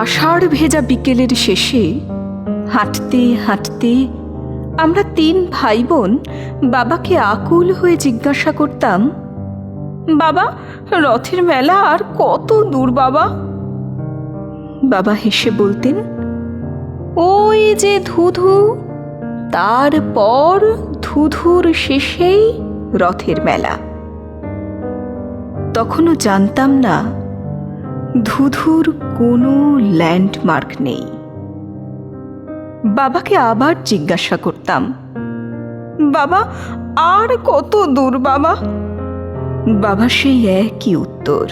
আষাঢ় ভেজা বিকেলের শেষে হাঁটতে হাঁটতে আমরা তিন ভাই বোন বাবাকে আকুল হয়ে জিজ্ঞাসা করতাম, বাবা, রথের মেলা আর কত দূর বাবা? বাবা হেসে বলতেন, ওই যে ধুধু, তারপর ধুধুর শেষেই রথের মেলা। তখনও জানতাম না ধুধুর কোনো ল্যান্ডমার্ক নেই। বাবাকে আবার জিজ্ঞাসা করতাম, বাবা, আর কত দূর বাবা? বাবা সেই একই উত্তর,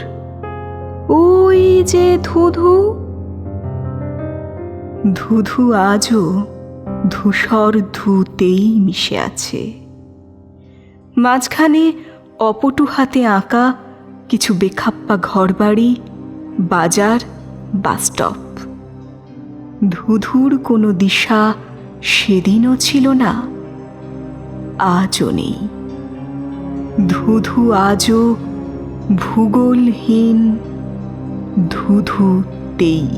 ওই যে ধুধু। ধুধু আজও ধূসর ধুতেই মিশে আছে। মাঝখানে অপটু হাতে আঁকা কিছু বেখাপ্পা ঘরবাড়ি বাজার বাসস্টপ ধুধুর কোনো দিশা সেদিনও ছিল না আজও নেই। ধুধু আজও ভূগোলহীন ধুধুতেই